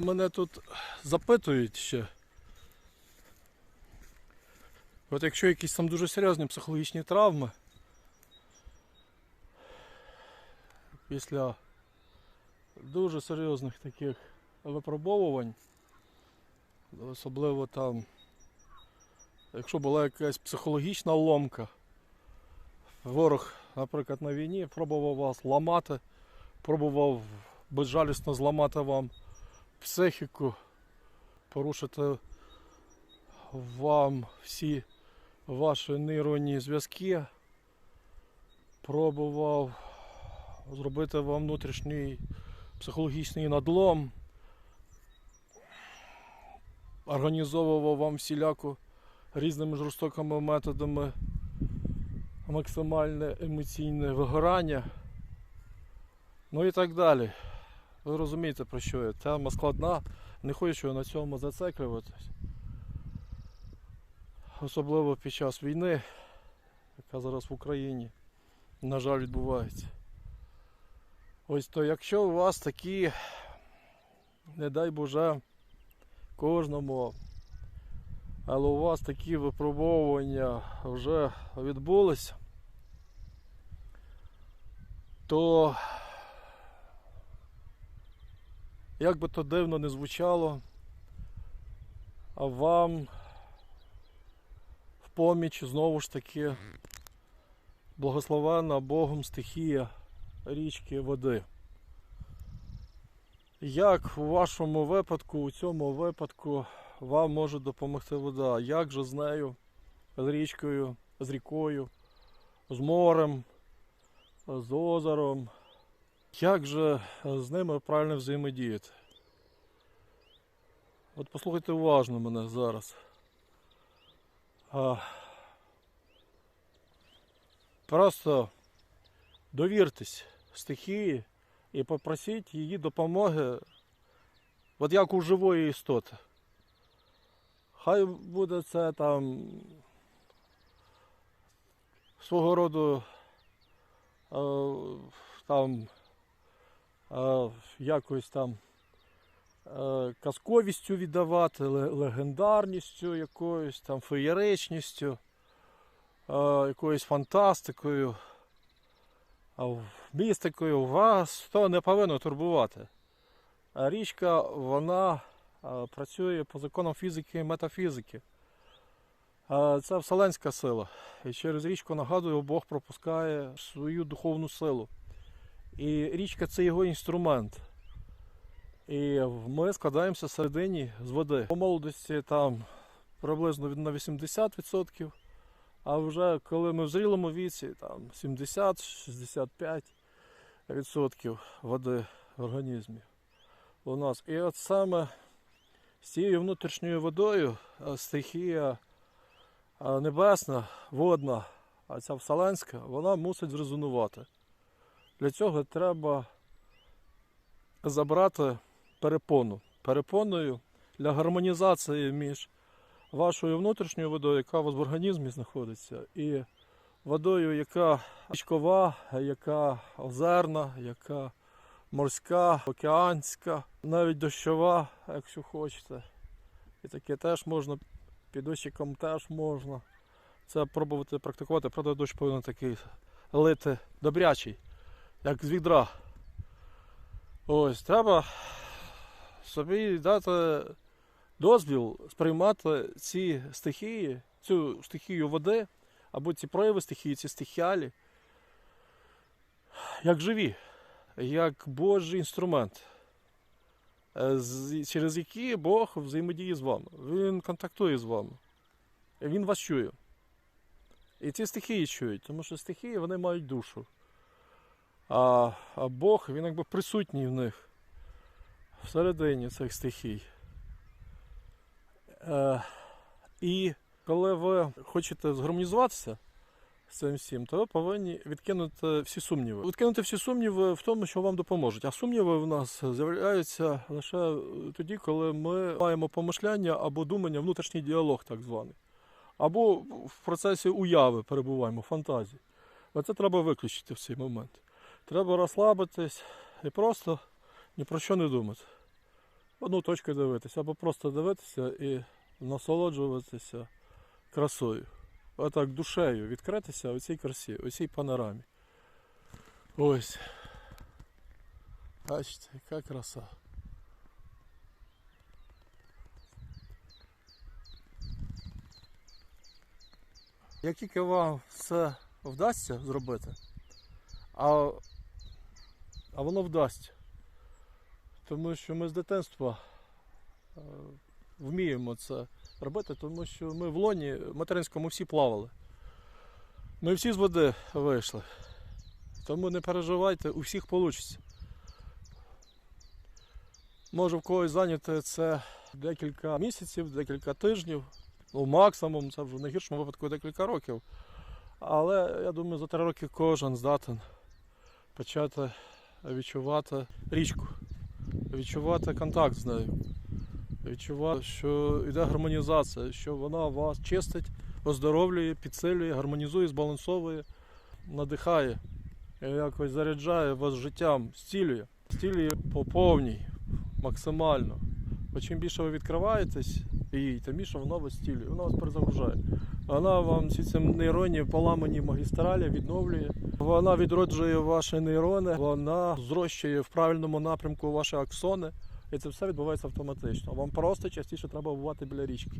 мене тут запитують ще. От якщо якісь там дуже серйозні психологічні травми, після дуже серйозних таких випробовувань, особливо там, якщо була якась психологічна ломка, ворог, наприклад, на війні пробував вас ламати, пробував безжалісно зламати вам психіку, порушити вам всі ваші нейронні зв'язки, пробував зробити вам внутрішній психологічний надлом, організовував вам всіляко різними жорстокими методами максимальне емоційне вигорання. Ну і так далі. Ви розумієте про що я. Тема складна, не хочу на цьому зациклюватись. Особливо під час війни, яка зараз в Україні, на жаль, відбувається. Ось то якщо у вас такі, не дай Боже, кожному, але у вас такі випробовування вже відбулися, то як би то дивно не звучало, а вам в поміч знову ж таки благословена Богом стихія річки води. Як у вашому випадку, у цьому випадку вам може допомогти вода? Як же з нею, з річкою, з рікою, з морем, з озером? Як же з ними правильно взаємодіяти? От послухайте уважно мене зараз. А, просто довіртесь стихії і попросіть її допомоги, от як у живої істоти. Хай буде це там свого роду е, там е, якось там е, казковістю віддавати, легендарністю якоюсь там феєричністю, е, якоюсь фантастикою, містикою вас то не повинно турбувати. Річка, вона е, працює по законам фізики і метафізики. Е, Це вселенська сила. І через річку, нагадую, Бог пропускає свою духовну силу. І річка це його інструмент. І ми складаємося всередині з води. По молодості там приблизно на 80%, а вже коли ми в зрілому віці, там 70-65% води в організмі у нас. І от саме з цією внутрішньою водою е, стихія е, небесна, водна, а ця вселенська, вона мусить зрезонувати. Для цього треба забрати перепону. Перепоною для гармонізації між вашою внутрішньою водою, яка у вас в організмі знаходиться, і водою, яка річкова, яка озерна, яка морська, океанська, навіть дощова, якщо хочете. І таке теж можна, під дощиком теж можна. Це пробувати практикувати, правда, дощ повинен такий лити добрячий, як з відра. Ось, треба собі дати дозвіл сприймати ці стихії, цю стихію води, або ці прояви стихії, ці стихіалі, як живі, як Божий інструмент, е, через який Бог взаємодіє з вами. Він контактує з вами. Він вас чує. І ці стихії чують, тому що стихії вони мають душу. А, а Бог, він якби присутній в них всередині цих стихій. Е, і коли ви хочете згармонізуватися з цим всім, то ви повинні відкинути всі сумніви. Відкинути всі сумніви в тому, що вам допоможуть. А сумніви в нас з'являються лише тоді, коли ми маємо помишляння або думання, внутрішній діалог так званий. Або в процесі уяви перебуваємо, фантазії. Оце треба виключити в цей момент. Треба розслабитись і просто ні про що не думати. одну точку дивитися, або просто дивитися і насолоджуватися красою. Отак душею відкритися у цій красі, у цій панорамі. Ось. Бачите, яка краса. Як тільки вам все вдасться зробити, а, а воно вдасться. Тому що ми з дитинства е, вміємо це робити, тому що ми в лоні материнському всі плавали. Ми всі з води вийшли. Тому не переживайте, у всіх вийде. Може в когось зайняти це декілька місяців, декілька тижнів, ну максимум, це вже в найгіршому випадку декілька років. Але я думаю, за три роки кожен здатен почати відчувати річку, відчувати контакт з нею, відчувати, що йде гармонізація, що вона вас чистить, оздоровлює, підсилює, гармонізує, збалансовує, надихає, якось заряджає вас життям, зцілює, зцілює по повній, максимально. Бо чим більше ви відкриваєтесь їй, тим більше вона вас зцілює, вона вас перезагружає. Вона вам всі ці нейронні поламані магістралі відновлює. Вона відроджує ваші нейрони, вона зрощує в правильному напрямку ваші аксони. І це все відбувається автоматично. Вам просто частіше треба бувати біля річки.